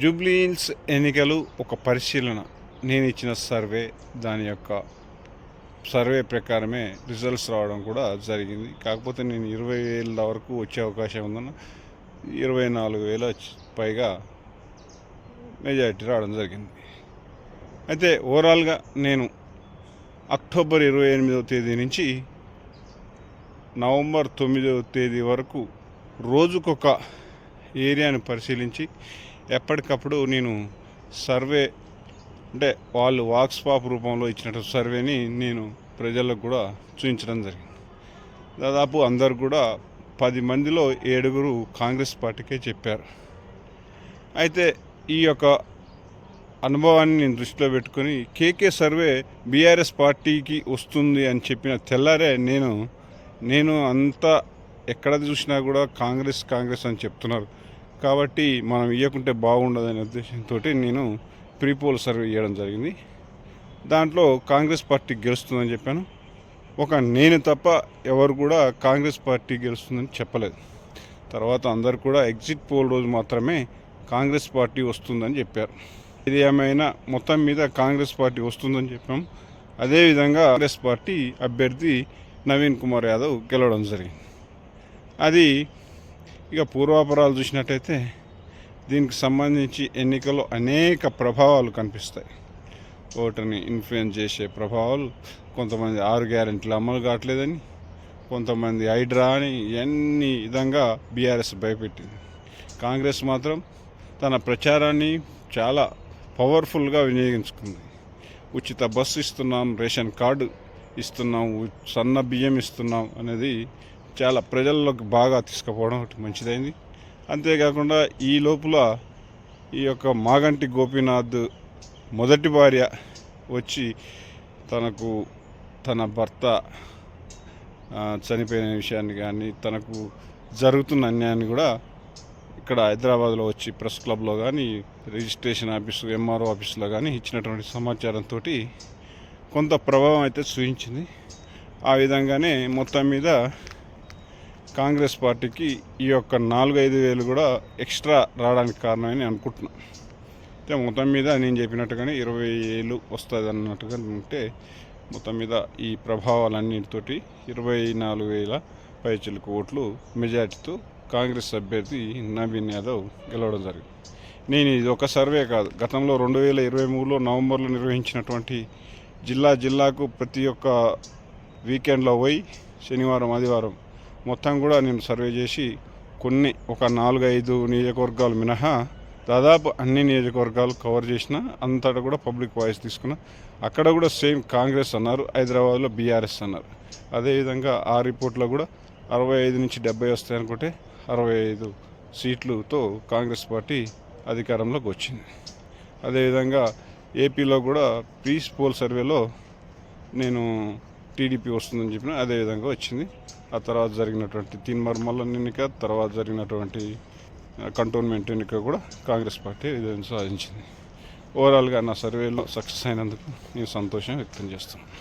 జూబ్లీహిల్స్ ఎన్నికలు ఒక పరిశీలన. నేను ఇచ్చిన సర్వే దాని యొక్క సర్వే ప్రకారమే రిజల్ట్స్ రావడం కూడా జరిగింది. కాకపోతే నేను ఇరవై వేల వరకు వచ్చే అవకాశం ఉందన్న ఇరవై నాలుగు వేల పైగా మెజారిటీ రావడం జరిగింది. అయితే ఓవరాల్గా నేను అక్టోబర్ ఇరవై ఎనిమిదవ తేదీ నుంచి నవంబర్ తొమ్మిదవ తేదీ వరకు రోజుకొక ఏరియాను పరిశీలించి ఎప్పటికప్పుడు నేను సర్వే అంటే వాళ్ళు వాక్స్ పాప్ రూపంలో ఇచ్చినటువంటి సర్వేని నేను ప్రజలకు కూడా చూపించడం జరిగింది. దాదాపు అందరు కూడా పది మందిలో ఏడుగురు కాంగ్రెస్ పార్టీకే చెప్పారు. అయితే ఈ యొక్క అనుభవాన్ని నేను దృష్టిలో పెట్టుకొని కేకే సర్వే బీఆర్ఎస్ పార్టీకి వస్తుంది అని చెప్పిన తెల్లారే నేను నేను అంతా ఎక్కడ చూసినా కూడా కాంగ్రెస్ కాంగ్రెస్ అని చెప్తున్నారు. కాబట్టి మనం ఇవ్వకుంటే బాగుండదనే ఉద్దేశంతో నేను ప్రీపోల్ సర్వే చేయడం జరిగింది. దాంట్లో కాంగ్రెస్ పార్టీ గెలుస్తుందని చెప్పాను. ఒక నేను తప్ప ఎవరు కూడా కాంగ్రెస్ పార్టీ గెలుస్తుందని చెప్పలేదు. తర్వాత అందరు కూడా ఎగ్జిట్ పోల్ రోజు మాత్రమే కాంగ్రెస్ పార్టీ వస్తుందని చెప్పారు. ఇది ఏమైనా మొత్తం మీద కాంగ్రెస్ పార్టీ వస్తుందని చెప్పాం. అదేవిధంగా కాంగ్రెస్ పార్టీ అభ్యర్థి నవీన్ కుమార్ యాదవ్ గెలవడం జరిగింది. అది ఇక పూర్వాపరాలు చూసినట్టయితే దీనికి సంబంధించి ఎన్నికల్లో అనేక ప్రభావాలు కనిపిస్తాయి. ఓటర్ని ఇన్ఫ్లుయెన్స్ చేసే ప్రభావాలు కొంతమంది ఆరు గ్యారెంటీలు అమలు కావట్లేదని కొంతమంది హైడ్రా అని ఎన్ని విధంగా బీఆర్ఎస్ భయపెట్టింది. కాంగ్రెస్ మాత్రం తన ప్రచారాన్ని చాలా పవర్ఫుల్గా వినియోగించుకుంది. ఉచిత బస్సు ఇస్తున్నాం రేషన్ కార్డు ఇస్తున్నాం సన్న బియ్యం ఇస్తున్నాం అనేది చాలా ప్రజల్లోకి బాగా తీసుకుపోవడం ఒకటి మంచిదైంది. అంతేకాకుండా ఈ లోపల ఈ యొక్క మాగంటి గోపీనాథ్ మొదటి భార్య వచ్చి తనకు తన భర్త చనిపోయిన విషయాన్ని కానీ తనకు జరుగుతున్న అన్యాయాన్ని కూడా ఇక్కడ హైదరాబాద్లో వచ్చి ప్రెస్ క్లబ్లో కానీ రిజిస్ట్రేషన్ ఆఫీసు ఎంఆర్ఓ ఆఫీసులో కానీ ఇచ్చినటువంటి సమాచారంతో కొంత ప్రభావం అయితే చూపించింది. ఆ విధంగానే మొత్తం మీద కాంగ్రెస్ పార్టీకి ఈ యొక్క నాలుగు ఐదు వేలు కూడా ఎక్స్ట్రా రావడానికి కారణమని అనుకుంటున్నాను అయితే మొత్తం మీద నేను చెప్పినట్టుగానే ఇరవై ఏళ్ళు వస్తుంది అన్నట్టుగా ఉంటే మొత్తం మీద ఈ ప్రభావాలన్నిటితోటి ఇరవై నాలుగు వేల పైచిలకు ఓట్లు మెజార్టీతో కాంగ్రెస్ అభ్యర్థి నవీన్ యాదవ్ గెలవడం జరిగింది. నేను ఇది ఒక సర్వే కాదు. గతంలో రెండు వేల ఇరవై మూడులో నవంబర్లో నిర్వహించినటువంటి జిల్లా జిల్లాకు ప్రతి ఒక్క వీకెండ్లో పోయి శనివారం ఆదివారం మొత్తం కూడా నేను సర్వే చేసి కొన్ని ఒక నాలుగు ఐదు నియోజకవర్గాలు మినహా దాదాపు అన్ని నియోజకవర్గాలు కవర్ చేసిన అంతటా కూడా పబ్లిక్ వాయిస్ తీసుకున్నా అక్కడ కూడా సేమ్ కాంగ్రెస్ అన్నారు హైదరాబాద్లో బీఆర్ఎస్ అన్నారు. అదేవిధంగా ఆ రిపోర్ట్లో కూడా అరవై ఐదు నుంచి డెబ్బై వస్తాయి అనుకుంటే అరవై ఐదు సీట్లతో కాంగ్రెస్ పార్టీ అధికారంలోకి వచ్చింది. అదేవిధంగా ఏపీలో కూడా ప్రీస్ పోల్ సర్వేలో నేను టీడీపీ వస్తుందని చెప్పిన అదేవిధంగా వచ్చింది. ఆ తర్వాత జరిగినటువంటి తీన్మర్మల్ల ఎన్నిక తర్వాత జరిగినటువంటి కంటోన్మెంట్ ఎన్నిక కూడా కాంగ్రెస్ పార్టీ విజయం సాధించింది. ఓవరాల్గా నా సర్వేలో సక్సెస్ అయినందుకు నేను సంతోషం వ్యక్తం చేస్తున్నాను.